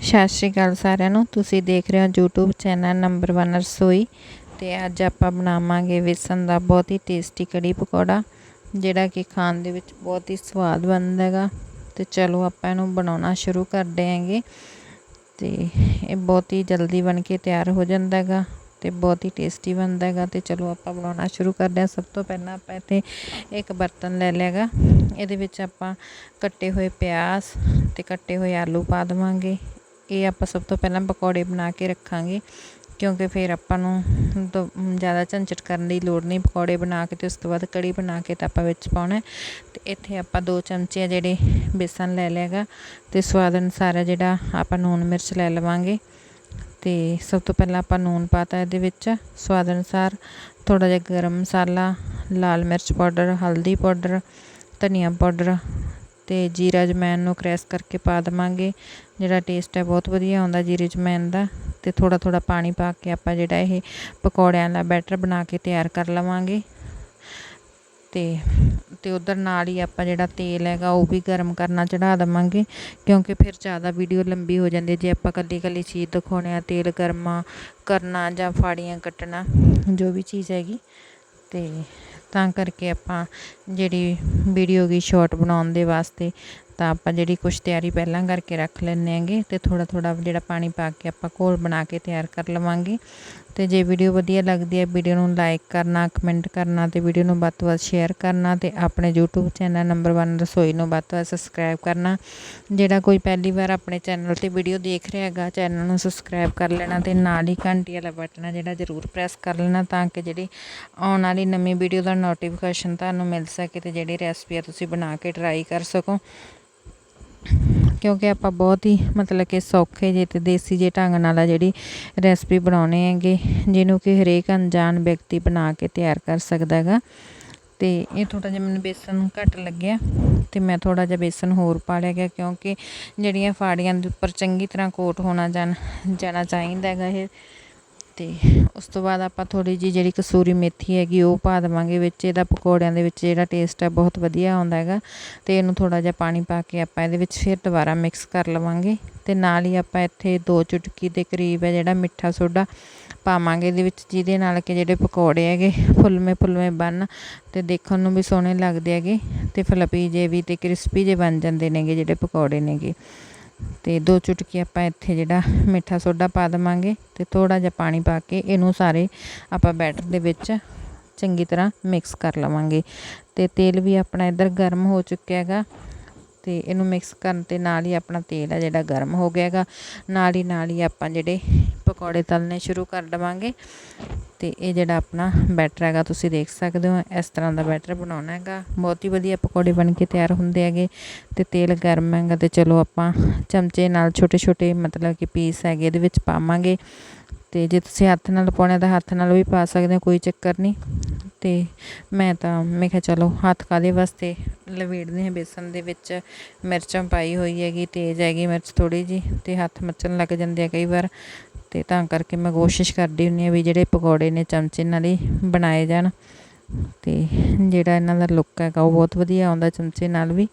ਸਤਿ ਸ਼੍ਰੀ ਅਕਾਲ ਸਾਰਿਆਂ ਨੂੰ। ਤੁਸੀਂ ਦੇਖ ਰਹੇ ਹੋ YouTube ਚੈਨਲ ਨੰਬਰ 1 ਰਸੋਈ ਤੇ ਅੱਜ ਆਪਾਂ ਬਣਾਵਾਂਗੇ ਵੇਸਣ ਦਾ ਬਹੁਤ ਹੀ ਟੇਸਟੀ ਕੜੀ ਪਕੌੜਾ, ਜਿਹੜਾ ਕਿ ਖਾਣ ਦੇ ਵਿੱਚ ਬਹੁਤ ਹੀ ਸਵਾਦ ਬਣਦਾ ਹੈਗਾ। ਤੇ ਚਲੋ ਆਪਾਂ ਇਹਨੂੰ ਬਣਾਉਣਾ ਸ਼ੁਰੂ ਕਰਦੇ ਆਂਗੇ ਤੇ ਇਹ ਬਹੁਤ ਹੀ ਜਲਦੀ ਬਣ ਕੇ ਤਿਆਰ ਹੋ ਜਾਂਦਾ ਹੈਗਾ ਤੇ ਬਹੁਤ ਹੀ ਟੇਸਟੀ ਬਣਦਾ ਹੈਗਾ ਤੇ ਚਲੋ ਆਪਾਂ ਬਣਾਉਣਾ ਸ਼ੁਰੂ ਕਰਦੇ ਹਾਂ। ਸਭ ਤੋਂ ਪਹਿਲਾਂ ਆਪਾਂ ਇੱਥੇ ਇੱਕ ਬਰਤਨ ਲੈ ਲਿਆਗਾ ਇਹਦੇ ਵਿੱਚ ਆਪਾਂ ਕੱਟੇ ਹੋਏ ਪਿਆਜ਼ ਤੇ ਕੱਟੇ ਹੋਏ ਆਲੂ ਪਾ ਦੇਵਾਂਗੇ। ਇਹ ਆਪਾਂ ਸਭ ਤੋਂ ਪਹਿਲਾਂ ਪਕੌੜੇ ਬਣਾ ਕੇ ਰੱਖਾਂਗੇ, ਕਿਉਂਕਿ ਫਿਰ ਆਪਾਂ ਨੂੰ ਜ਼ਿਆਦਾ ਝੰਜਟ ਕਰਨ ਦੀ ਲੋੜ ਨਹੀਂ। ਪਕੌੜੇ ਬਣਾ ਕੇ ਤੇ ਉਸ ਤੋਂ ਬਾਅਦ ਕੜੀ ਬਣਾ ਕੇ ਤਾਂ ਆਪਾਂ ਵਿੱਚ ਪਾਉਣਾ ਤੇ ਇੱਥੇ ਆਪਾਂ ਦੋ ਚਮਚੇ ਜਿਹੜੇ ਬੇਸਨ ਲੈ ਲਿਆਗਾ ਤੇ ਸਵਾਦ ਅਨੁਸਾਰ ਜਿਹੜਾ ਆਪਾਂ ਨੂਨ ਮਿਰਚ ਲੈ ਲਵਾਂਗੇ। ਤੇ ਸਭ ਤੋਂ ਪਹਿਲਾਂ ਆਪਾਂ ਨੂਨ ਪਾਤਾ ਇਹਦੇ ਵਿੱਚ, ਸਵਾਦ ਅਨੁਸਾਰ ਥੋੜਾ ਜਿਹਾ ਗਰਮ ਮਸਾਲਾ, ਲਾਲ ਮਿਰਚ ਪਾਊਡਰ, ਹਲਦੀ ਪਾਊਡਰ, ਧਨੀਆ ਪਾਊਡਰ ਤੇ ਜੀਰਾ ਜਮੈਨ ਨੂੰ ਕ੍ਰੈਸ਼ ਕਰਕੇ ਪਾ ਦਵਾਂਗੇ। ਜਿਹੜਾ ਟੇਸਟ ਹੈ ਬਹੁਤ ਵਧੀਆ ਆਉਂਦਾ ਜੀਰੇ ਜਮੈਨ ਦਾ। ਤੇ ਥੋੜਾ ਥੋੜਾ ਪਾਣੀ ਪਾ ਕੇ ਆਪਾਂ ਜਿਹੜਾ ਇਹ ਪਕੌੜਿਆਂ ਦਾ ਬੈਟਰ ਬਣਾ ਕੇ ਤਿਆਰ ਕਰ ਲਵਾਂਗੇ। ਤੇ ਤੇ ਉਧਰ ਨਾਲ ਹੀ ਆਪਾਂ ਜਿਹੜਾ ਤੇਲ ਹੈਗਾ ਉਹ ਵੀ ਗਰਮ ਕਰਨਾ ਚੜਾ ਦਵਾਂਗੇ। ਕਿਉਂਕਿ ਫਿਰ ਜ਼ਿਆਦਾ ਵੀਡੀਓ ਲੰਬੀ ਹੋ ਜਾਂਦੀ ਜੇ ਆਪਾਂ ਕੱਲੀ ਕੱਲੀ ਚੀਜ਼ ਦਿਖਾਉਣੇ ਆ, ਤੇਲ ਗਰਮਾ ਕਰਨਾ ਜਾਂ ਫਾੜੀਆਂ ਕੱਟਣਾ, ਜੋ ਵੀ ਚੀਜ਼ ਹੈਗੀ। ਤੇ ਤਾਂ ਕਰਕੇ ਆਪਾਂ ਜਿਹੜੀ ਵੀਡੀਓ ਦੀ ਸ਼ਾਰਟ ਬਣਾਉਣ ਦੇ ਵਾਸਤੇ, ਤਾਂ ਆਪਾਂ ਜਿਹੜੀ ਕੁਝ ਤਿਆਰੀ ਪਹਿਲਾਂ ਕਰਕੇ ਰੱਖ ਲੈਣੇ ਆਂਗੇ ਤੇ ਥੋੜਾ ਥੋੜਾ ਜਿਹੜਾ ਪਾਣੀ ਪਾ ਕੇ ਆਪਾਂ ਘੋਲ ਬਣਾ ਕੇ ਤਿਆਰ ਕਰ ਲਵਾਂਗੇ। ਤੇ ਜੇ ਵੀਡੀਓ ਵਧੀਆ ਲੱਗਦੀ ਹੈ, ਵੀਡੀਓ ਨੂੰ ਲਾਈਕ ਕਰਨਾ ਕਮੈਂਟ ਕਰਨਾ ਤੇ ਵੀਡੀਓ ਨੂੰ ਵੱਧ ਤੋਂ ਵੱਧ ਸ਼ੇਅਰ ਕਰਨਾ ਤੇ ਆਪਣੇ YouTube ਚੈਨਲ ਨੰਬਰ 1 ਰਸੋਈ ਨੂੰ ਵੱਧ ਤੋਂ ਵੱਧ ਸਬਸਕ੍ਰਾਈਬ ਕਰਨਾ। ਜਿਹੜਾ ਕੋਈ ਪਹਿਲੀ ਵਾਰ ਆਪਣੇ ਚੈਨਲ ਤੇ ਵੀਡੀਓ ਦੇਖ ਰਿਹਾ ਹੈਗਾ ਚੈਨਲ ਨੂੰ ਸਬਸਕ੍ਰਾਈਬ ਕਰ ਲੈਣਾ ਤੇ ਨਾਲ ਹੀ ਘੰਟੀ ਵਾਲਾ ਬਟਨ ਹੈ ਜਿਹੜਾ ਜ਼ਰੂਰ ਪ੍ਰੈਸ ਕਰ ਲੈਣਾ ਤਾਂ ਕਿ ਜਿਹੜੀ ਆਉਣ ਵਾਲੀ ਨਵੀਂ ਵੀਡੀਓ ਦਾ ਨੋਟੀਫਿਕੇਸ਼ਨ ਤੁਹਾਨੂੰ ਮਿਲ ਸਕੇ ਤੇ ਜਿਹੜੀ ਰੈਸਪੀ ਆ ਤੁਸੀਂ ਬਣਾ ਕੇ ਟਰਾਈ ਕਰ ਸਕੋ। ਕਿਉਂਕਿ ਆਪਾਂ ਬਹੁਤ ਹੀ ਮਤਲਬ ਕਿ ਸੌਖੇ ਜੇ ਤੇ ਦੇਸੀ ਜੇ ਢੰਗ ਨਾਲ ਆ ਜਿਹੜੀ ਰੈਸਪੀ ਬਣਾਉਣੇ ਹੈਗੇ, ਜਿਹਨੂੰ ਕਿ ਹਰੇਕ ਅਣਜਾਣ ਵਿਅਕਤੀ ਬਣਾ ਕੇ ਤਿਆਰ ਕਰ ਸਕਦਾ ਹੈਗਾ। ਤੇ ਇਹ ਥੋੜਾ ਜਿਹਾ ਮੈਨੂੰ ਬੇਸਨ ਘੱਟ ਲੱਗਿਆ ਤੇ ਮੈਂ ਥੋੜਾ ਜਿਹਾ ਬੇਸਨ ਹੋਰ ਪਾ ਲਿਆ ਗਿਆ, ਕਿਉਂਕਿ ਜਿਹੜੀਆਂ ਫਾੜੀਆਂ ਦੇ ਉੱਪਰ ਚੰਗੀ ਤਰ੍ਹਾਂ ਕੋਟ ਹੋਣਾ ਜਾਣਾ ਚਾਹੀਦਾ ਹੈਗਾ ਇਹ। ਤੇ ਉਸ ਤੋਂ ਬਾਅਦ ਆਪਾਂ ਥੋੜੀ ਜੀ ਜਿਹੜੀ ਕਸੂਰੀ ਮੇਥੀ ਹੈਗੀ ਉਹ ਪਾ ਦੇਵਾਂਗੇ ਵਿੱਚ, ਇਹਦਾ ਪਕੌੜਿਆਂ ਦੇ ਵਿੱਚ ਜਿਹੜਾ ਟੇਸਟ ਹੈ ਬਹੁਤ ਵਧੀਆ ਆਉਂਦਾ ਹੈਗਾ ਤੇ ਇਹਨੂੰ ਥੋੜਾ ਜਿਹਾ ਪਾਣੀ ਪਾ ਕੇ ਆਪਾਂ ਇਹਦੇ ਵਿੱਚ ਫਿਰ ਦੁਬਾਰਾ ਮਿਕਸ ਕਰ ਲਵਾਂਗੇ ਤੇ ਨਾਲ ਹੀ ਆਪਾਂ ਇੱਥੇ ਦੋ ਚੁਟਕੀ ਦੇ ਕਰੀਬ ਹੈ ਜਿਹੜਾ ਮਿੱਠਾ ਸੋਡਾ ਪਾਵਾਂਗੇ ਇਹਦੇ ਵਿੱਚ, ਜਿਹਦੇ ਨਾਲ ਕਿ ਜਿਹੜੇ ਪਕੌੜੇ ਹੈਗੇ ਫੁੱਲਵੇਂ ਫੁੱਲਵੇਂ ਬਣ ਤੇ ਦੇਖਣ ਨੂੰ ਵੀ ਸੋਹਣੇ ਲੱਗਦੇ ਹੈਗੇ ਤੇ ਫਲਪੀ ਜੇ ਵੀ ਤੇ ਕ੍ਰਿਸਪੀ ਜੇ ਬਣ ਜਾਂਦੇ ਨੇਗੇ ਜਿਹੜੇ ਪਕੌੜੇ ਨੇਗੇ। ਤੇ ਦੋ ਚੁਟਕੀ ਆਪਾਂ ਇੱਥੇ ਜਿਹੜਾ ਮਿੱਠਾ ਸੋਡਾ ਪਾ ਦਵਾਂਗੇ ਤੇ ਥੋੜਾ ਜਿਹਾ ਪਾਣੀ ਪਾ ਕੇ ਇਹਨੂੰ ਸਾਰੇ ਆਪਾਂ ਬੈਟਰ ਦੇ ਵਿੱਚ ਚੰਗੀ ਤਰ੍ਹਾਂ ਮਿਕਸ ਕਰ ਲਵਾਂਗੇ। ਤੇ ਤੇਲ ਵੀ ਆਪਣਾ ਇੱਧਰ ਗਰਮ ਹੋ ਚੁੱਕਿਆ ਹੈਗਾ ਤੇ ਇਹਨੂੰ ਮਿਕਸ ਕਰਨ ਤੇ ਨਾਲ ਹੀ ਆਪਣਾ ਤੇਲ ਆ ਜਿਹੜਾ ਗਰਮ ਹੋ ਗਿਆ ਹੈਗਾ। ਨਾਲ ਹੀ ਨਾਲ ਹੀ ਆਪਾਂ ਜਿਹੜੇ ਪਕੌੜੇ ਤਲਨੇ ਸ਼ੁਰੂ ਕਰ ਦਵਾਂਗੇ। ਤੇ ਇਹ ਜਿਹੜਾ ਆਪਣਾ ਬੈਟਰ ਹੈਗਾ, ਤੁਸੀਂ ਦੇਖ ਸਕਦੇ ਹੋ, ਇਸ ਤਰ੍ਹਾਂ ਦਾ ਬੈਟਰ ਬਣਾਉਣਾ ਹੈਗਾ। ਬਹੁਤ ਹੀ ਵਧੀਆ ਪਕੌੜੇ ਬਣ ਕੇ ਤਿਆਰ ਹੁੰਦੇ ਹੈਗੇ। ਤੇ ਤੇਲ ਗਰਮ ਹੈਗਾ ਤੇ ਚਲੋ ਆਪਾਂ ਚਮਚੇ ਨਾਲ ਛੋਟੇ ਛੋਟੇ ਮਤਲਬ ਕਿ ਪੀਸ ਹੈਗੇ, ਇਹਦੇ ਵਿੱਚ ਪਾਵਾਂਗੇ। ਤੇ ਜੇ ਤੁਸੀਂ ਹੱਥ ਨਾਲ ਪਾਉਣਾ ਤਾਂ ਹੱਥ ਨਾਲ ਵੀ ਪਾ ਸਕਦੇ ਹੋ, ਕੋਈ ਚੱਕਰ ਨਹੀਂ। ਤੇ ਮੈਂ ਤਾਂ, ਮੈਂ ਕਿਹਾ ਚਲੋ, ਹੱਥ ਕਾਦੇ ਵਾਸਤੇ ਲਵੇੜਦੇ ਹਾਂ ਬੇਸਨ ਦੇ ਵਿੱਚ? ਮਿਰਚਾਂ ਪਾਈ ਹੋਈ ਹੈਗੀ, ਤੇਜ਼ ਹੈਗੀ ਮਿਰਚ ਥੋੜੀ ਜੀ ਤੇ ਹੱਥ ਮੱਚਣ ਲੱਗ ਜਾਂਦੇ ਆ ਕਈ ਵਾਰ। ਤੇ ਤਾਂ ਕਰਕੇ ਮੈਂ ਕੋਸ਼ਿਸ਼ ਕਰਦੀ ਹੁੰਨੀ ਆ ਵੀ ਜਿਹੜੇ ਪਕੌੜੇ ਨੇ ਚਮਚੇ ਨਾਲ ਹੀ ਬਣਾਏ ਜਾਣ। ਤੇ ਜਿਹੜਾ ਇਹਨਾਂ ਦਾ ਲੁੱਕ ਹੈਗਾ ਉਹ ਬਹੁਤ ਵਧੀਆ ਆਉਂਦਾ ਚਮਚੇ ਨਾਲ ਵੀ।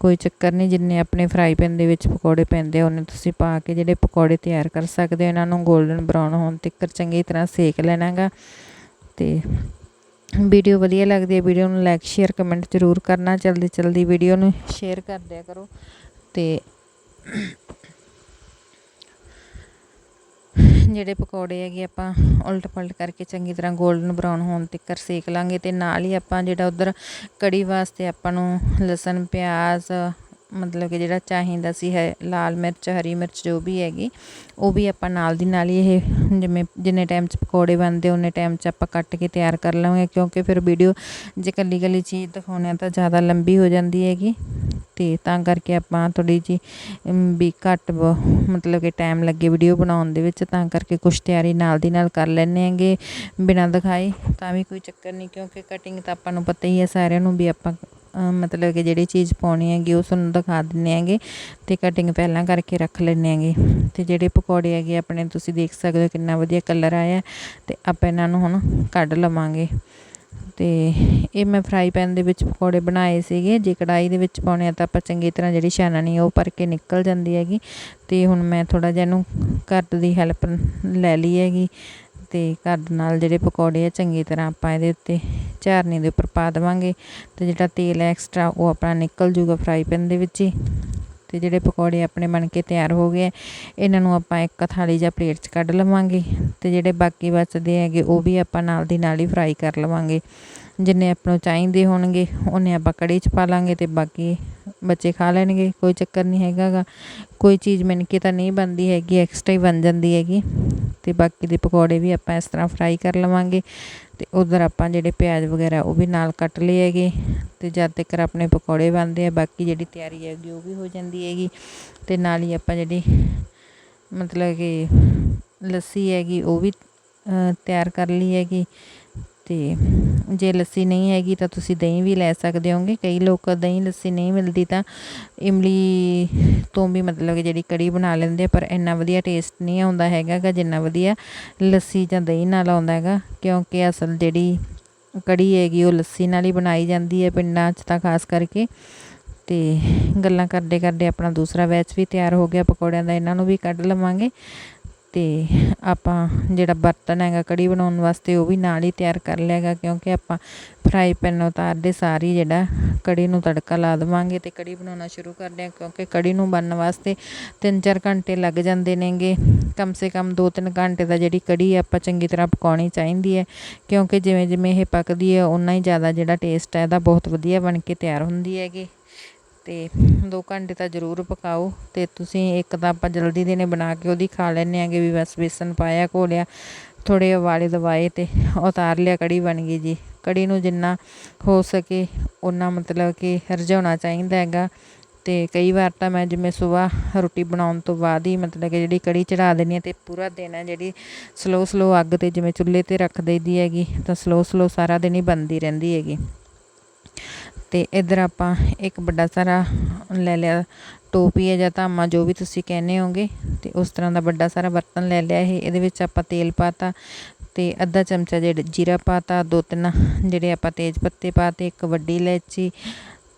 ਕੋਈ ਚੱਕਰ ਨਹੀਂ, ਜਿੰਨੇ ਆਪਣੇ ਫਰਾਈ ਪੈਨ ਦੇ ਵਿੱਚ ਪਕੌੜੇ ਪੈਂਦੇ ਆ, ਉਹਨੇ ਤੁਸੀਂ ਪਾ ਕੇ ਜਿਹੜੇ ਪਕੌੜੇ ਤਿਆਰ ਕਰ ਸਕਦੇ ਹੋ, ਇਹਨਾਂ ਨੂੰ 골ਡਨ ਬਰਾਊਨ ਹੋਣ ਤੱਕ ਚੰਗੀ ਤਰ੍ਹਾਂ ਸੇਕ ਲੈਣਾਗਾ ਤੇ ਵੀਡੀਓ ਵਧੀਆ ਲੱਗਦੀ ਹੈ, ਵੀਡੀਓ ਨੂੰ ਲਾਈਕ, ਸ਼ੇਅਰ, ਕਮੈਂਟ ਜ਼ਰੂਰ ਕਰਨਾ। ਜਲਦੀ ਜਲਦੀ ਵੀਡੀਓ ਨੂੰ ਸ਼ੇਅਰ ਕਰ ਦਿਆ ਕਰੋ। ਤੇ ਜਿਹੜੇ ਪਕੌੜੇ ਹੈਗੇ ਆਪਾਂ ਉਲਟ ਪਲਟ ਕਰਕੇ ਚੰਗੀ ਤਰ੍ਹਾਂ 골ਡਨ ਬਰਾਊਨ ਹੋਣ ਤੱਕ ਸੇਕ ਲਾਂਗੇ ਤੇ ਨਾਲ ਹੀ ਆਪਾਂ ਜਿਹੜਾ ਉਧਰ ਕੜੀ ਵਾਸਤੇ ਆਪਾਂ ਨੂੰ ਲਸਣ, ਪਿਆਜ਼ ਮਤਲਬ ਕਿ ਜਿਹੜਾ ਚਾਹੀਦਾ ਸੀ ਹੈ, ਲਾਲ ਮਿਰਚ, ਹਰੀ ਮਿਰਚ ਜੋ ਵੀ ਹੈਗੀ, ਉਹ ਵੀ ਆਪਾਂ ਨਾਲ ਦੀ ਨਾਲ ਹੀ ਇਹ ਜਿਵੇਂ ਜਿੰਨੇ ਟਾਈਮ 'ਚ ਪਕੌੜੇ ਬਣਦੇ, ਉਹਨੇ ਟਾਈਮ 'ਚ ਆਪਾਂ ਕੱਟ ਕੇ ਤਿਆਰ ਕਰ ਲਵਾਂਗੇ, ਕਿਉਂਕਿ ਫਿਰ ਵੀਡੀਓ ਜੇ ਕੱਲੀ ਕੱਲੀ ਚੀਜ਼ ਦਿਖਾਉਣੇ ਤਾਂ ਜ਼ਿਆਦਾ ਲੰਬੀ ਹੋ ਜਾਂਦੀ ਹੈਗੀ। ਤੇ ਤਾਂ ਕਰਕੇ ਆਪਾਂ ਥੋੜੀ ਜੀ ਵੀ ਘੱਟ ਮਤਲਬ ਕਿ ਟਾਈਮ ਲੱਗੇ ਵੀਡੀਓ ਬਣਾਉਣ ਦੇ ਵਿੱਚ, ਤਾਂ ਕਰਕੇ ਕੁਝ ਤਿਆਰੀ ਨਾਲ ਦੀ ਨਾਲ ਕਰ ਲੈਣੇ ਹੈਗੇ ਬਿਨਾਂ ਦਿਖਾਏ, ਤਾਂ ਵੀ ਕੋਈ ਚੱਕਰ ਨਹੀਂ, ਕਿਉਂਕਿ ਕਟਿੰਗ ਤਾਂ ਆਪਾਂ ਨੂੰ ਪਤਾ ਹੀ ਹੈ, ਸਾਰਿਆਂ ਨੂੰ ਵੀ ਆਪਾਂ ਮਤਲਬ ਕਿ ਜਿਹੜੀ ਚੀਜ਼ ਪਾਉਣੀ ਹੈਗੀ, ਉਹ ਤੁਹਾਨੂੰ ਦਿਖਾ ਦਿੰਨੇ ਹੈਗੇ ਤੇ ਕਟਿੰਗ ਪਹਿਲਾਂ ਕਰਕੇ ਰੱਖ ਲੈਣੇ ਹੈਗੇ। ਤੇ ਜਿਹੜੇ ਪਕੌੜੇ ਹੈਗੇ, ਆਪਣੇ ਤੁਸੀਂ ਦੇਖ ਸਕਦੇ ਹੋ ਕਿੰਨਾ ਵਧੀਆ ਕਲਰ ਆਇਆ ਤੇ ਆਪਾਂ ਇਹਨਾਂ ਨੂੰ ਹੁਣ ਕੱਢ ਲਵਾਂਗੇ। ਤੇ ਇਹ ਮੈਂ ਫਰਾਈ ਪੈਨ ਦੇ ਵਿੱਚ ਪਕੌੜੇ ਬਣਾਏ ਸੀਗੇ। ਜੇ ਕੜਾਈ ਦੇ ਵਿੱਚ ਪਾਉਣੇ ਆ ਤਾਂ ਆਪਾਂ ਚੰਗੀ ਤਰ੍ਹਾਂ ਜਿਹੜੀ ਛਾਨਣੀ ਉਹ ਭਰ ਕੇ ਨਿਕਲ ਜਾਂਦੀ ਹੈਗੀ। ਤੇ ਹੁਣ ਮੈਂ ਥੋੜਾ ਜਿਹਾ ਇਹਨੂੰ ਘੱਟ ਦੀ ਹੈਲਪ ਲੈ ਲਈ ਹੈਗੀ। ਤੇ ਘਰ ਦੇ ਨਾਲ ਜਿਹੜੇ ਪਕੌੜੇ ਆ, ਚੰਗੀ ਤਰ੍ਹਾਂ ਆਪਾਂ ਇਹਦੇ ਉੱਤੇ ਝਾਰਨੀ ਦੇ ਉੱਪਰ ਪਾ ਦੇਵਾਂਗੇ ਤੇ ਜਿਹੜਾ ਤੇਲ ਐਕਸਟਰਾ ਉਹ ਆਪਣਾ ਨਿਕਲ ਜੂਗਾ ਫਰਾਈ ਪੈਨ ਦੇ ਵਿੱਚ ਹੀ। ਤੇ ਜਿਹੜੇ ਪਕੌੜੇ ਆਪਣੇ ਬਣ ਕੇ ਤਿਆਰ ਹੋ ਗਏ ਇਹਨਾਂ ਨੂੰ ਆਪਾਂ ਇੱਕ ਥਾਲੀ ਜਾਂ ਪਲੇਟ 'ਚ ਕੱਢ ਲਵਾਂਗੇ ਤੇ ਜਿਹੜੇ ਬਾਕੀ ਬਚਦੇ ਹੈਗੇ ਉਹ ਵੀ ਆਪਾਂ ਨਾਲ ਦੀ ਨਾਲ ਹੀ ਫਰਾਈ ਕਰ ਲਵਾਂਗੇ। ਜਿੰਨੇ ਆਪਾਂ ਨੂੰ ਚਾਹੀਦੇ ਹੋਣਗੇ, ਉਹਨੇ ਆਪਾਂ ਕੜੀ 'ਚ ਪਾ ਲਾਂਗੇ ਤੇ ਬਾਕੀ ਬੱਚੇ ਖਾ ਲੈਣਗੇ, ਕੋਈ ਚੱਕਰ ਨਹੀਂ ਹੈਗਾ ਗਾ। ਕੋਈ ਚੀਜ਼ ਮਿਣ ਕੇ ਤਾਂ ਨਹੀਂ ਬਣਦੀ ਹੈਗੀ ਐਕਸਟਰਾ ਹੀ ਬਣ ਜਾਂਦੀ ਹੈਗੀ। ਤੇ ਬਾਕੀ ਦੇ ਪਕੌੜੇ ਵੀ ਆਪਾਂ ਇਸ ਤਰ੍ਹਾਂ ਫਰਾਈ ਕਰ ਲਵਾਂਗੇ। ਤੇ ਉਧਰ ਆਪਾਂ ਜਿਹੜੇ ਪਿਆਜ਼ ਵਗੈਰਾ ਉਹ ਵੀ ਨਾਲ ਕੱਟ ਲਏ ਹੈਗੇ। ਤੇ ਜਦ ਤੱਕ ਆਪਣੇ ਪਕੌੜੇ ਬਣਦੇ ਆ, ਬਾਕੀ ਜਿਹੜੀ ਤਿਆਰੀ ਹੈਗੀ ਉਹ ਵੀ ਹੋ ਜਾਂਦੀ ਹੈਗੀ। ਤੇ ਨਾਲ ਹੀ ਆਪਾਂ ਜਿਹੜੀ ਮਤਲਬ ਕਿ ਲੱਸੀ ਹੈਗੀ ਉਹ ਵੀ ਤਿਆਰ ਕਰ ਲਈ ਹੈਗੀ। ਤੇ ਜੇ ਲੱਸੀ ਨਹੀਂ ਹੈਗੀ ਤਾਂ ਤੁਸੀਂ ਦਹੀਂ ਵੀ ਲੈ ਸਕਦੇ ਹੋਗੇ। ਕਈ ਲੋਕ ਦਹੀਂ ਲੱਸੀ ਨਹੀਂ ਮਿਲਦੀ ਤਾਂ ਇਮਲੀ ਤੋਂ ਵੀ ਮਤਲਬ ਕਿ ਜਿਹੜੀ ਕੜੀ ਬਣਾ ਲੈਂਦੇ ਪਰ ਇੰਨਾ ਵਧੀਆ ਟੇਸਟ ਨਹੀਂ ਆਉਂਦਾ ਹੈਗਾ ਜਿੰਨਾ ਵਧੀਆ ਲੱਸੀ ਜਾਂ ਦਹੀਂ ਨਾਲ ਆਉਂਦਾ ਹੈਗਾ। ਕਿਉਂਕਿ ਅਸਲ ਜਿਹੜੀ ਕੜੀ ਹੈਗੀ ਉਹ ਲੱਸੀ ਨਾਲ ਹੀ ਬਣਾਈ ਜਾਂਦੀ ਹੈ ਪਿੰਡਾਂ 'ਚ ਤਾਂ ਖਾਸ ਕਰਕੇ। ਤੇ ਗੱਲਾਂ ਕਰਦੇ ਕਰਦੇ ਆਪਣਾ ਦੂਸਰਾ ਬੈਚ ਵੀ ਤਿਆਰ ਹੋ ਗਿਆ, ਪਕੌੜਿਆਂ ਦਾ ਇਹਨਾਂ ਨੂੰ ਵੀ ਕੱਢ ਲਵਾਂਗੇ। ਤੇ ਆਪਾਂ ਜਿਹੜਾ ਬਰਤਨ ਹੈਗਾ ਕੜੀ ਬਣਾਉਣ ਵਾਸਤੇ ਉਹ ਵੀ ਨਾਲ ਹੀ ਤਿਆਰ ਕਰ ਲਿਆ ਲਿਆਗਾ ਕਿਉਂਕਿ ਆਪਾਂ ਫਰਾਈ ਪੈਨ ਉਤਾਰਦੇ ਸਾਰੀ ਜਿਹੜਾ ਕੜੀ ਨੂੰ ਤੜਕਾ ਲਾ ਦੇਵਾਂਗੇ ਅਤੇ ਕੜੀ ਬਣਾਉਣਾ ਸ਼ੁਰੂ ਕਰਦੇ ਹਾਂ, ਕਿਉਂਕਿ ਕੜੀ ਨੂੰ ਬਣਨ ਵਾਸਤੇ 3-4 ਘੰਟੇ ਲੱਗ ਜਾਂਦੇ ਨੇਗੇ। ਕਮ ਸੇ ਕਮ 2-3 ਘੰਟੇ ਦਾ ਜਿਹੜੀ ਕੜੀ ਆਪਾਂ ਚੰਗੀ ਤਰ੍ਹਾਂ ਪਕਾਉਣੀ ਚਾਹੀਦੀ ਹੈ, ਕਿਉਂਕਿ ਜਿਵੇਂ ਜਿਵੇਂ ਇਹ ਪੱਕਦੀ ਹੈ ਉਨਾ ਹੀ ਜ਼ਿਆਦਾ ਜਿਹੜਾ ਟੇਸਟ ਹੈ, ਇਹਦਾ ਬਹੁਤ ਵਧੀਆ ਬਣ ਕੇ ਤਿਆਰ ਹੁੰਦੀ ਹੈਗੀ। ਤੇ 2 ਘੰਟੇ ਤਾਂ ਜ਼ਰੂਰ ਪਕਾਓ ਤੇ ਤੁਸੀਂ ਇੱਕ ਤਾਂ ਆਪਾਂ ਜਲਦੀ ਦੇ ਨੇ ਬਣਾ ਕੇ ਉਹਦੀ ਖਾ ਲੈਂਦੇ ਆਂਗੇ ਵੀ ਬਸ ਬੇਸਨ ਪਾਇਆ ਘੋਲਿਆ ਥੋੜੇ ਉਬਾਲੇ ਦਵਾਏ ਤੇ ਉਤਾਰ ਲਿਆ ਕੜੀ ਬਣ ਗਈ ਜੀ। ਕੜੀ ਨੂੰ ਜਿੰਨਾ ਹੋ ਸਕੇ ਉਹਨਾਂ ਮਤਲਬ ਕਿ ਰਝਾਉਣਾ ਚਾਹੀਦਾ ਹੈਗਾ ਤੇ ਕਈ ਵਾਰ ਤਾਂ ਮੈਂ ਜਿਵੇਂ ਸਵੇਰ ਰੋਟੀ ਬਣਾਉਣ ਤੋਂ ਬਾਅਦ ਹੀ ਮਤਲਬ ਕਿ ਜਿਹੜੀ ਕੜੀ ਚੜਾ ਦੇਣੀ ਤੇ ਪੂਰਾ ਦਿਨ ਹੈ ਜਿਹੜੀ ਸਲੋ ਸਲੋ ਅੱਗ ਤੇ ਜਿਵੇਂ ਚੁੱਲ੍ਹੇ ਤੇ ਰੱਖ ਦਈਦੀ ਹੈਗੀ ਤਾਂ ਸਲੋ ਸਲੋ ਸਾਰਾ ਦਿਨ ਹੀ ਬਣਦੀ ਰਹਿੰਦੀ ਹੈਗੀ। ਤੇ ਇਧਰ ਆਪਾਂ ਇੱਕ ਵੱਡਾ ਸਾਰਾ ਲੈ ਲਿਆ ਟੋਪੀ ਹੈ ਜਾਂ ਧਾਮਾ, ਜੋ ਵੀ ਤੁਸੀਂ ਕਹਿੰਦੇ ਹੋਗੇ। ਤੇ ਉਸ ਤਰ੍ਹਾਂ ਦਾ ਵੱਡਾ ਸਾਰਾ ਬਰਤਨ ਲੈ ਲਿਆ ਇਹ। ਇਹਦੇ ਵਿੱਚ ਆਪਾਂ ਤੇਲ ਪਾਤਾ ਤੇ ਅੱਧਾ ਚਮਚਾ ਜਿਹੜਾ ਜੀਰਾ ਪਾਤਾ, ਦੋ ਤਿੰਨ ਜਿਹੜੇ ਆਪਾਂ ਤੇਜ਼ ਪੱਤੇ ਪਾਤੇ, ਇੱਕ ਵੱਡੀ ਇਲਾਇਚੀ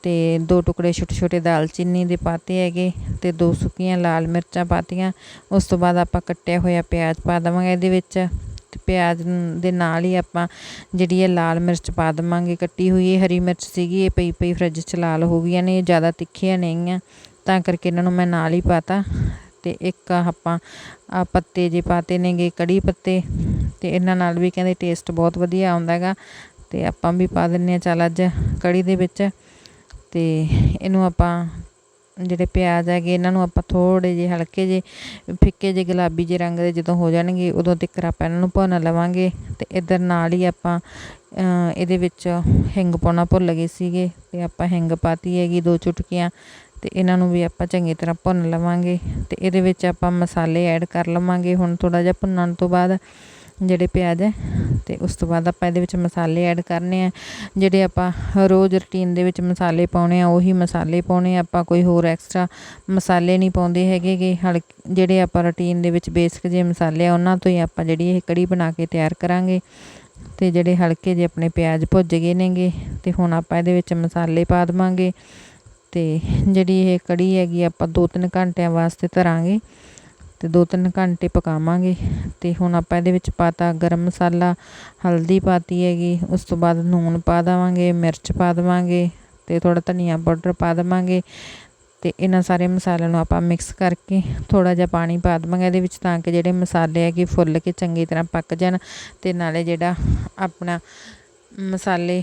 ਤੇ ਦੋ ਟੁਕੜੇ ਛੋਟੇ ਛੋਟੇ ਦਾਲਚੀਨੀ ਦੇ ਪਾਤੇ ਹੈਗੇ ਤੇ ਦੋ ਸੁੱਕੀਆਂ ਲਾਲ ਮਿਰਚਾਂ ਪਾਤੀਆਂ। ਉਸ ਤੋਂ ਬਾਅਦ ਆਪਾਂ ਕੱਟਿਆ ਹੋਇਆ ਪਿਆਜ਼ ਪਾ ਦੇਵਾਂਗੇ ਇਹਦੇ ਵਿੱਚ। ਤੇ ਪਿਆਜ਼ ਦੇ ਨਾਲ ਹੀ ਆਪਾਂ ਜਿਹੜੀ ਹੈ ਲਾਲ ਮਿਰਚ ਪਾ ਦੇਵਾਂਗੇ, ਕੱਟੀ ਹੋਈ ਇਹ ਹਰੀ ਮਿਰਚ ਸੀਗੀ, ਇਹ ਪਈ ਪਈ ਫਰਿੱਜ 'ਚ ਲਾਲ ਹੋ ਗਈਆਂ ਨੇ, ਇਹ ਜ਼ਿਆਦਾ ਤਿੱਖੀਆਂ ਨਹੀਂ ਆ ਤਾਂ ਕਰਕੇ ਇਹਨਾਂ ਨੂੰ ਮੈਂ ਨਾਲ ਹੀ ਪਾਤਾ। ਤੇ ਇੱਕ ਆਪਾਂ ਆ ਪੱਤੇ ਜੇ ਪਾਤੇ ਨੇਗੇ, ਕੜੀ ਪੱਤੇ, ਤੇ ਇਹਨਾਂ ਨਾਲ ਵੀ ਕਹਿੰਦੇ ਟੇਸਟ ਬਹੁਤ ਵਧੀਆ ਆਉਂਦਾ ਹੈਗਾ। ਤੇ ਆਪਾਂ ਵੀ ਪਾ ਦਿੰਨੇ ਆ ਚੱਲ ਅੱਜ ਕੜੀ ਦੇ ਵਿੱਚ। ਤੇ ਇਹਨੂੰ ਆਪਾਂ ਜਿਹੜੇ ਪਿਆਜ਼ ਹੈਗੇ, ਇਹਨਾਂ ਨੂੰ ਆਪਾਂ ਥੋੜ੍ਹੇ ਜਿਹੇ ਹਲਕੇ ਜਿਹੇ, ਫਿੱਕੇ ਜਿਹੇ ਗੁਲਾਬੀ ਜਿਹੇ ਰੰਗ ਦੇ ਜਦੋਂ ਹੋ ਜਾਣਗੇ, ਉਦੋਂ ਤੱਕ ਆਪਾਂ ਇਹਨਾਂ ਨੂੰ ਭੁੰਨ ਲਵਾਂਗੇ ਅਤੇ ਇੱਧਰ ਨਾਲ ਹੀ ਆਪਾਂ ਇਹਦੇ ਵਿੱਚ ਹਿੰਗ ਪਾਉਣਾ ਭੁੱਲ ਗਏ ਸੀਗੇ ਅਤੇ ਆਪਾਂ ਹਿੰਗ ਪਾਤੀ ਹੈਗੀ ਦੋ ਚੁਟਕੀਆਂ ਅਤੇ ਇਹਨਾਂ ਨੂੰ ਵੀ ਆਪਾਂ ਚੰਗੀ ਤਰ੍ਹਾਂ ਭੁੰਨ ਲਵਾਂਗੇ ਅਤੇ ਇਹਦੇ ਵਿੱਚ ਆਪਾਂ ਮਸਾਲੇ ਐਡ ਕਰ ਲਵਾਂਗੇ। ਹੁਣ ਥੋੜ੍ਹਾ ਜਿਹਾ ਭੁੰਨਣ ਤੋਂ ਬਾਅਦ ਜਿਹੜੇ ਪਿਆਜ਼ ਹੈ ਤੇ ਉਸ ਤੋਂ ਬਾਅਦ ਆਪਾਂ ਇਹਦੇ ਵਿੱਚ ਮਸਾਲੇ ਐਡ ਕਰਨੇ ਆ। ਜਿਹੜੇ ਆਪਾਂ ਰੋਜ਼ ਰੁਟੀਨ ਦੇ ਵਿੱਚ ਮਸਾਲੇ ਪਾਉਣੇ ਆ, ਉਹੀ ਮਸਾਲੇ ਪਾਉਣੇ ਆ। ਆਪਾਂ ਕੋਈ ਹੋਰ ਐਕਸਟਰਾ ਮਸਾਲੇ ਨਹੀਂ ਪਾਉਂਦੇ ਹੈਗੇਗੇ ਹਲ ਜਿਹੜੇ ਆਪਾਂ ਰੁਟੀਨ ਦੇ ਵਿੱਚ ਬੇਸਿਕ ਜੇ ਮਸਾਲੇ ਆ, ਉਹਨਾਂ ਤੋਂ ਹੀ ਆਪਾਂ ਜਿਹੜੀ ਇਹ ਕੜੀ ਬਣਾ ਕੇ ਤਿਆਰ ਕਰਾਂਗੇ। ਤੇ ਜਿਹੜੇ ਹਲਕੇ ਜਿਹੇ ਆਪਣੇ ਪਿਆਜ਼ ਭੁੱਜ ਗਏ ਨੇਗੇ, ਤੇ ਹੁਣ ਆਪਾਂ ਇਹਦੇ ਵਿੱਚ ਮਸਾਲੇ ਪਾ ਦੇਵਾਂਗੇ। ਤੇ ਜਿਹੜੀ ਇਹ ਕੜੀ ਹੈਗੀ ਆਪਾਂ 2-3 ਘੰਟਿਆਂ ਵਾਸਤੇ ਧਰਾਂਗੇ। ਤੇ 2-3 ਘੰਟੇ ਪਕਾਵਾਂਗੇ। ਤੇ ਹੁਣ ਆਪਾਂ ਇਹਦੇ ਵਿੱਚ ਪਾਤਾ ਗਰਮ ਮਸਾਲਾ, ਹਲਦੀ ਪਾਤੀ ਹੈਗੀ, ਉਸ ਤੋਂ ਬਾਅਦ ਨੂਣ ਪਾ ਦੇਵਾਂਗੇ, ਮਿਰਚ ਪਾ ਦੇਵਾਂਗੇ ਤੇ ਥੋੜਾ ਧਨੀਆ ਪਾਊਡਰ ਪਾ ਦੇਵਾਂਗੇ। ਤੇ ਇਹਨਾਂ ਸਾਰੇ ਮਸਾਲਿਆਂ ਨੂੰ ਆਪਾਂ ਮਿਕਸ ਕਰਕੇ ਥੋੜਾ ਜਿਹਾ ਪਾਣੀ ਪਾ ਦੇਵਾਂਗੇ ਇਹਦੇ ਵਿੱਚ ਤਾਂ ਕਿ ਜਿਹੜੇ ਮਸਾਲੇ ਹੈਗੇ ਫੁੱਲ ਕੇ ਚੰਗੀ ਤਰ੍ਹਾਂ ਪੱਕ ਜਾਣ ਤੇ ਨਾਲੇ ਜਿਹੜਾ ਆਪਣਾ ਮਸਾਲੇ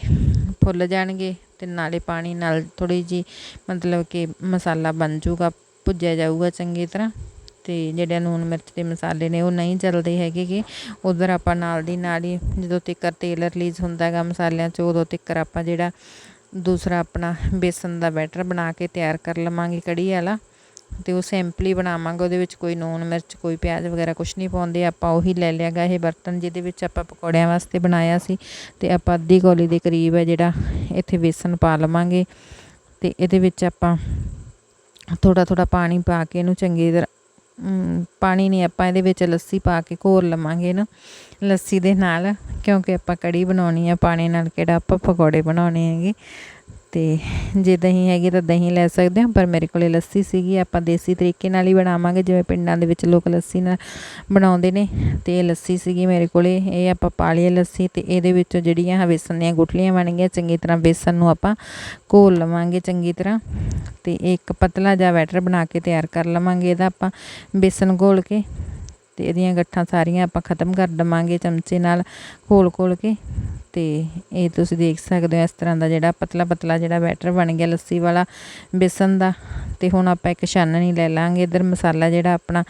ਫੁੱਲ ਜਾਣਗੇ ਤੇ ਨਾਲੇ ਪਾਣੀ ਨਾਲ ਥੋੜੀ ਜੀ ਮਤਲਬ ਕਿ ਮਸਾਲਾ ਬਣ ਜਾਊਗਾ, ਭੁੱਜਿਆ ਜਾਊਗਾ ਚੰਗੀ ਤਰ੍ਹਾਂ। ਅਤੇ ਜਿਹੜੇ ਲੂਣ ਮਿਰਚ ਦੇ ਮਸਾਲੇ ਨੇ ਉਹ ਨਹੀਂ ਚੱਲਦੇ ਹੈਗੇ ਗੇ। ਉਧਰ ਆਪਾਂ ਨਾਲ ਦੀ ਨਾਲ ਹੀ ਜਦੋਂ ਤੱਕ ਤੇਲ ਰਿਲੀਜ਼ ਹੁੰਦਾ ਹੈਗਾ ਮਸਾਲਿਆਂ 'ਚ, ਉਦੋਂ ਤੱਕ ਆਪਾਂ ਜਿਹੜਾ ਦੂਸਰਾ ਆਪਣਾ ਬੇਸਨ ਦਾ ਬੈਟਰ ਬਣਾ ਕੇ ਤਿਆਰ ਕਰ ਲਵਾਂਗੇ ਕੜੀ ਵਾਲਾ। ਤੇ ਉਹ ਸਿੰਪਲੀ ਬਣਾਵਾਂਗੇ, ਉਹਦੇ ਵਿੱਚ ਕੋਈ ਨੂਣ ਮਿਰਚ, ਕੋਈ ਪਿਆਜ਼ ਵਗੈਰਾ ਕੁਝ ਨਹੀਂ ਪਾਉਂਦੇ। ਆਪਾਂ ਉਹੀ ਲੈ ਲਿਆਗਾ ਇਹ ਬਰਤਨ ਜਿਹਦੇ ਵਿੱਚ ਆਪਾਂ ਪਕੌੜਿਆਂ ਵਾਸਤੇ ਬਣਾਇਆ ਸੀ। ਤੇ ਆਪਾਂ ਅੱਧੀ ਕੌਲੀ ਦੇ ਕਰੀਬ ਹੈ ਜਿਹੜਾ ਇੱਥੇ ਬੇਸਨ ਪਾ ਲਵਾਂਗੇ। ਤੇ ਇਹਦੇ ਵਿੱਚ ਆਪਾਂ ਥੋੜਾ ਥੋੜਾ ਪਾਣੀ ਪਾ ਕੇ ਇਹਨੂੰ ਚੰਗੀ ਤਰ੍ਹਾਂ ਪਾਣੀ ਨਹੀਂ ਆਪਾਂ ਇਹਦੇ ਵਿੱਚ ਲੱਸੀ ਪਾ ਕੇ ਘੋਰ ਲਵਾਂਗੇ ਨਾ, ਲੱਸੀ ਦੇ ਨਾਲ, ਕਿਉਂਕਿ ਆਪਾਂ ਕੜੀ ਬਣਾਉਣੀ ਆ, ਪਾਣੀ ਨਾਲ ਕਿਹੜਾ ਆਪਾਂ ਪਕੌੜੇ ਬਣਾਉਣੇ ਹੈਗੇ। ਤੇ ਜੇ ਦਹੀਂ ਹੈਗੀ ਤਾਂ ਦਹੀਂ ਲੈ ਸਕਦੇ ਹਾਂ, ਪਰ ਮੇਰੇ ਕੋਲੇ ਲੱਸੀ ਸੀਗੀ, ਆਪਾਂ ਦੇਸੀ ਤਰੀਕੇ ਨਾਲ ਹੀ ਬਣਾਵਾਂਗੇ, ਜਿਵੇਂ ਪਿੰਡਾਂ ਦੇ ਵਿੱਚ ਲੋਕ ਲੱਸੀ ਨਾਲ ਬਣਾਉਂਦੇ ਨੇ, ਤੇ ਇਹ ਲੱਸੀ ਸੀਗੀ ਮੇਰੇ ਕੋਲੇ, ਇਹ ਆਪਾਂ ਪਾ ਲੱਸੀ ਤੇ ਇਹਦੇ ਵਿੱਚੋਂ ਜਿਹੜੀਆਂ ਵੇਸਣ ਦੀਆਂ ਗੁਠਲੀਆਂ ਬਣ ਗਈਆਂ, ਚੰਗੀ ਤਰ੍ਹਾਂ ਬੇਸਣ ਨੂੰ ਆਪਾਂ ਘੋਲ ਲਵਾਂਗੇ ਚੰਗੀ ਤਰ੍ਹਾਂ, ਤੇ ਇੱਕ ਪਤਲਾ ਜਿਹਾ ਬੈਟਰ ਬਣਾ ਕੇ ਤਿਆਰ ਕਰ ਲਵਾਂਗੇ ਇਹਦਾ ਆਪਾਂ ਬੇਸਨ ਘੋਲ ਕੇ, ਤੇ ਇਹਦੀਆਂ ਗੱਠਾਂ ਸਾਰੀਆਂ ਆਪਾਂ ਖਤਮ ਕਰ ਦਵਾਂਗੇ ਚਮਚੇ ਨਾਲ ਘੋਲ ਘੋਲ ਕੇ ਤੇ ਇਹ ਤੁਸੀਂ ਦੇਖ ਸਕਦੇ ਹੋ ਇਸ ਤਰ੍ਹਾਂ ਦਾ ਜਿਹੜਾ ਪਤਲਾ ਪਤਲਾ ਜਿਹੜਾ ਬੈਟਰ ਬਣ ਗਿਆ ਲੱਸੀ ਵਾਲਾ ਬੇਸਨ ਦਾ। ਤੇ ਹੁਣ ਆਪਾਂ ਇੱਕ ਛਾਨਣੀ ਲੈ ਲਾਂਗੇ। ਇਧਰ ਮਸਾਲਾ ਜਿਹੜਾ ਆਪਣਾ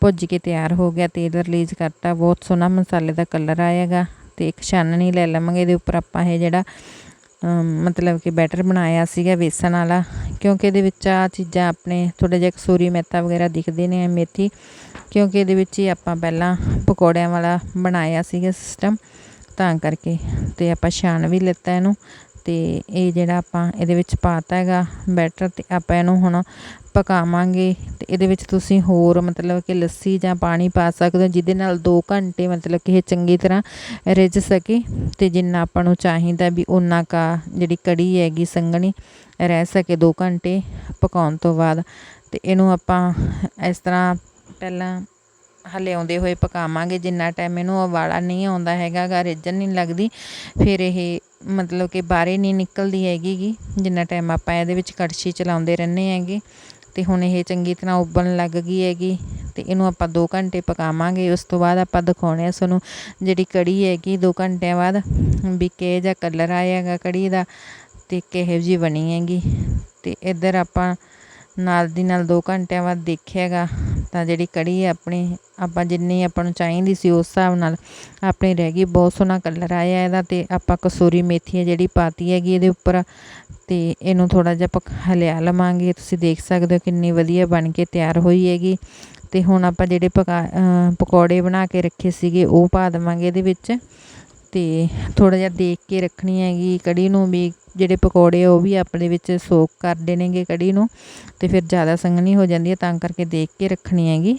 ਭੁੱਜ ਕੇ ਤਿਆਰ ਹੋ ਗਿਆ। ਤੇਲ ਰਿਲੀਜ਼ ਕਰਤਾ। ਬਹੁਤ ਸੋਹਣਾ ਮਸਾਲੇ ਦਾ ਕਲਰ ਆਏਗਾ। ਤੇ ਇੱਕ ਛਾਨਣੀ ਲੈ ਲਵਾਂਗੇ। ਇਹਦੇ ਉੱਪਰ ਆਪਾਂ ਇਹ ਜਿਹੜਾ ਮਤਲਬ ਕਿ ਬੈਟਰ ਬਣਾਇਆ ਸੀਗਾ ਬੇਸਨ ਵਾਲਾ। ਕਿਉਂਕਿ ਇਹਦੇ ਵਿੱਚ ਆ ਚੀਜ਼ਾਂ ਆਪਣੇ ਥੋੜਾ ਜਿਹਾ ਕਸੂਰੀ ਮੇਥਾ ਵਗੈਰਾ ਦਿਖਦੇ ਨੇ ਮੇਥੀ। ਕਿਉਂਕਿ ਇਹਦੇ ਵਿੱਚ ਹੀ ਆਪਾਂ ਪਹਿਲਾਂ ਪਕੌੜਿਆਂ ਵਾਲਾ ਬਣਾਇਆ ਸੀਗਾ ਸਿਸਟਮ ਤਾਂ ਕਰਕੇ ਤੇ ਆਪਾਂ ਛਾਣ ਵੀ ਲਿੱਤਾ ਇਹਨੂੰ ਤੇ ਇਹ ਜਿਹੜਾ ਆਪਾਂ ਇਹਦੇ ਵਿੱਚ ਪਾਤਾ ਹੈਗਾ ਬੈਟਰ ਤੇ ਆਪਾਂ ਇਹਨੂੰ ਹੁਣ ਪਕਾਵਾਂਗੇ ਤੇ ਇਹਦੇ ਵਿੱਚ ਤੁਸੀਂ ਹੋਰ ਮਤਲਬ ਕਿ ਲੱਸੀ ਜਾਂ ਪਾਣੀ ਪਾ ਸਕਦੇ ਹੋ ਜਿਹਦੇ ਨਾਲ 2 ਘੰਟੇ ਮਤਲਬ ਕਿ ਇਹ ਚੰਗੀ ਤਰ੍ਹਾਂ ਰਿੱਝ ਸਕੇ ਤੇ ਜਿੰਨਾ ਆਪਾਂ ਨੂੰ ਚਾਹੀਦਾ ਵੀ ਉਨਾ ਕਾ ਜਿਹੜੀ ਕੜੀ ਹੈਗੀ ਸੰਘਣੀ ਰਹਿ ਸਕੇ 2 ਘੰਟੇ ਪਕਾਉਣ ਤੋਂ ਬਾਅਦ ਤੇ ਇਹਨੂੰ ਆਪਾਂ ਇਸ ਤਰ੍ਹਾਂ ਪਹਿਲਾਂ ਹਲਿਆਉਂਦੇ ਹੋਏ ਪਕਾਵਾਂਗੇ, ਜਿੰਨਾ ਟਾਈਮ ਇਹਨੂੰ ਉਬਾਲਾ ਨਹੀਂ ਆਉਂਦਾ ਹੈਗਾ ਗਾ ਰਿੱਝਣ ਨਹੀਂ ਲੱਗਦੀ, ਫਿਰ ਇਹ ਮਤਲਬ ਕਿ ਬਾਹਰੇ ਨਹੀਂ ਨਿਕਲਦੀ ਹੈਗੀ ਗੀ, ਜਿੰਨਾ ਟਾਈਮ ਆਪਾਂ ਇਹਦੇ ਵਿੱਚ ਕੜਛੀ ਚਲਾਉਂਦੇ ਰਹਿੰਦੇ ਹੈਗੇ, ਤੇ ਹੁਣ ਇਹ ਚੰਗੀ ਤਰ੍ਹਾਂ ਉਬਲਣ ਲੱਗ ਗਈ ਹੈਗੀ, ਤੇ ਇਹਨੂੰ ਆਪਾਂ 2 ਘੰਟੇ ਪਕਾਵਾਂਗੇ, ਉਸ ਤੋਂ ਬਾਅਦ ਆਪਾਂ ਦਿਖਾਉਣੇ ਆ ਤੁਹਾਨੂੰ ਜਿਹੜੀ ਕੜੀ ਹੈਗੀ 2 ਘੰਟਿਆਂ ਬਾਅਦ, ਵੀ ਕਿਹੋ ਜਿਹਾ ਕਲਰ ਆਏਗਾ ਕੜੀ ਦਾ, ਤੇ ਕਿਹੋ ਜਿਹੀ ਬਣੀ ਹੈਗੀ, ਤੇ ਇੱਧਰ ਆਪਾਂ ਨਾਲ ਦੀ ਨਾਲ 2 ਘੰਟਿਆਂ ਬਾਅਦ ਦੇਖਿਆਗਾ, ਤਾਂ ਜਿਹੜੀ ਕੜੀ ਹੈ ਆਪਣੀ, ਆਪਾਂ ਜਿੰਨੀ ਆਪਾਂ ਨੂੰ ਚਾਹੀਦੀ ਸੀ ਉਸ ਹਿਸਾਬ ਨਾਲ ਆਪਣੀ ਰਹਿ ਗਈ, ਬਹੁਤ ਸੋਹਣਾ ਕਲਰ ਆਇਆ ਇਹਦਾ ਤੇ ਆਪਾਂ ਕਸੂਰੀ ਮੇਥੀ ਹੈ ਜਿਹੜੀ ਪਾਤੀ ਹੈਗੀ ਇਹਦੇ ਉੱਪਰ, ਤੇ ਇਹਨੂੰ ਥੋੜਾ ਜਿਹਾ ਪਕ ਹਲਿਆ ਲਵਾਂਗੇ, ਤੁਸੀਂ ਦੇਖ ਸਕਦੇ ਹੋ ਕਿੰਨੀ ਵਧੀਆ ਬਣ ਕੇ ਤਿਆਰ ਹੋਈ ਹੈਗੀ, ਤੇ ਹੁਣ ਆਪਾਂ ਜਿਹੜੇ ਪਕਾ ਪਕੌੜੇ ਬਣਾ ਕੇ ਰੱਖੇ ਸੀਗੇ ਉਹ ਪਾ ਦੇਵਾਂਗੇ ਇਹਦੇ ਵਿੱਚ, ਤੇ ਥੋੜਾ ਜਿਹਾ ਦੇਖ ਕੇ ਰੱਖਣੀ ਹੈਗੀ ਕੜੀ ਨੂੰ ਵੀ ਜਿਹੜੇ ਪਕੌੜੇ ਉਹ ਵੀ ਆਪਣੇ ਵਿੱਚ ਸੋਕ ਕਰਦੇ ਨੇਗੇ ਕੜੀ ਨੂੰ ਤੇ ਫਿਰ ਜ਼ਿਆਦਾ ਸੰਘਣੀ ਹੋ ਜਾਂਦੀ ਹੈ ਤਾਂ ਕਰਕੇ ਦੇਖ ਕੇ ਰੱਖਣੀ ਹੈਗੀ।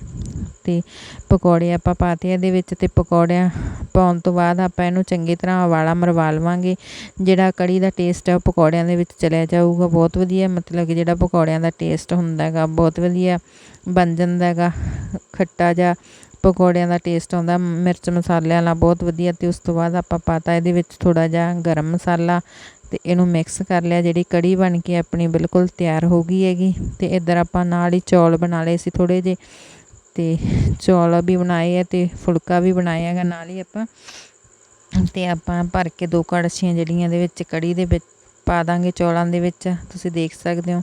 ਤੇ ਪਕੌੜੇ ਆਪਾਂ ਪਾਤੇ ਇਹਦੇ ਵਿੱਚ ਤੇ ਪਕੌੜਿਆਂ ਪਾਉਣ ਤੋਂ ਬਾਅਦ ਆਪਾਂ ਇਹਨੂੰ ਚੰਗੀ ਤਰ੍ਹਾਂ ਉਬਾਲਾ ਮਰਵਾ ਲਵਾਂਗੇ। ਜਿਹੜਾ ਕੜੀ ਦਾ ਟੇਸਟ ਹੈ ਉਹ ਪਕੌੜਿਆਂ ਦੇ ਵਿੱਚ ਚਲਿਆ ਜਾਊਗਾ। ਬਹੁਤ ਵਧੀਆ ਮਤਲਬ ਕਿ ਜਿਹੜਾ ਪਕੌੜਿਆਂ ਦਾ ਟੇਸਟ ਹੁੰਦਾ ਹੈਗਾ, ਬਹੁਤ ਵਧੀਆ ਬਣ ਜਾਂਦਾ ਹੈਗਾ। ਖੱਟਾ ਜਿਹਾ ਪਕੌੜਿਆਂ ਦਾ ਟੇਸਟ ਆਉਂਦਾ, ਮਿਰਚ ਮਸਾਲਿਆਂ ਨਾਲ ਬਹੁਤ ਵਧੀਆ ਤੇ ਉਸ ਤੋਂ ਬਾਅਦ ਆਪਾਂ ਪਾਤਾ ਇਹਦੇ ਵਿੱਚ ਥੋੜਾ ਜਿਹਾ ਗਰਮ ਮਸਾਲਾ ਤੇ ਇਹਨੂੰ ਮਿਕਸ ਕਰ ਲਿਆ, ਜਿਹੜੀ ਕੜੀ ਬਣ ਕੇ ਆਪਣੀ ਬਿਲਕੁਲ ਤਿਆਰ ਹੋ ਗਈ ਹੈਗੀ। ਤੇ ਇੱਧਰ ਆਪਾਂ ਨਾਲ ਹੀ ਚੌਲ ਬਣਾ ਲਏ ਸੀ ਥੋੜੇ ਜਿਹੇ। ਤੇ ਚੌਲ ਵੀ ਬਣਾਏ ਹੈ ਤੇ ਫੁਲਕਾ ਵੀ ਬਣਾਇਆ ਹੈਗਾ ਨਾਲ ਹੀ ਆਪਾਂ। ਤੇ ਆਪਾਂ ਭਰ ਕੇ ਦੋ ਕੜਛੀਆਂ ਜਿਹੜੀਆਂ ਦੇ ਵਿੱਚ ਕੜੀ ਦੇ ਵਿੱਚ ਪਾ ਦਾਂਗੇ ਚੌਲਾਂ ਦੇ ਵਿੱਚ। ਤੁਸੀਂ ਦੇਖ ਸਕਦੇ ਹੋ,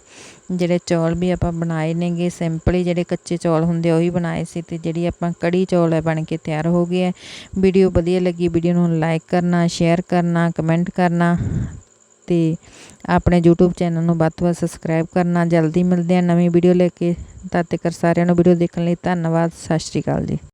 ਜਿਹੜੇ ਚੌਲ ਵੀ ਆਪਾਂ ਬਣਾਏ ਨੇਗੇ ਸਿੰਪਲੀ ਜਿਹੜੇ ਕੱਚੇ ਚੌਲ ਹੁੰਦੇ ਆ, ਉਹੀ ਬਣਾਏ ਸੀ ਤੇ ਜਿਹੜੀ ਆਪਾਂ ਕੜੀ ਚੌਲ ਹੈ ਬਣ ਕੇ ਤਿਆਰ ਹੋ ਗਏ ਹੈ ਵੀਡੀਓ ਵਧੀਆ ਲੱਗੀ, ਵੀਡੀਓ ਨੂੰ ਲਾਈਕ ਕਰਨਾ ਸ਼ੇਅਰ ਕਰਨਾ ਕਮੈਂਟ ਕਰਨਾ। ਤੇ ਆਪਣੇ YouTube ਚੈਨਲ ਨੂੰ ਵੱਧ ਤੋਂ ਵੱਧ ਸਬਸਕ੍ਰਾਈਬ ਕਰਨਾ। ਜਲਦੀ ਮਿਲਦੇ ਆ ਨਵੀਂ ਵੀਡੀਓ ਲੈ ਕੇ। ਤਦ ਤੱਕ ਸਾਰਿਆਂ ਨੂੰ ਵੀਡੀਓ ਦੇਖਣ ਲਈ ਧੰਨਵਾਦ। ਸਤਿ ਸ਼੍ਰੀ ਅਕਾਲ ਜੀ।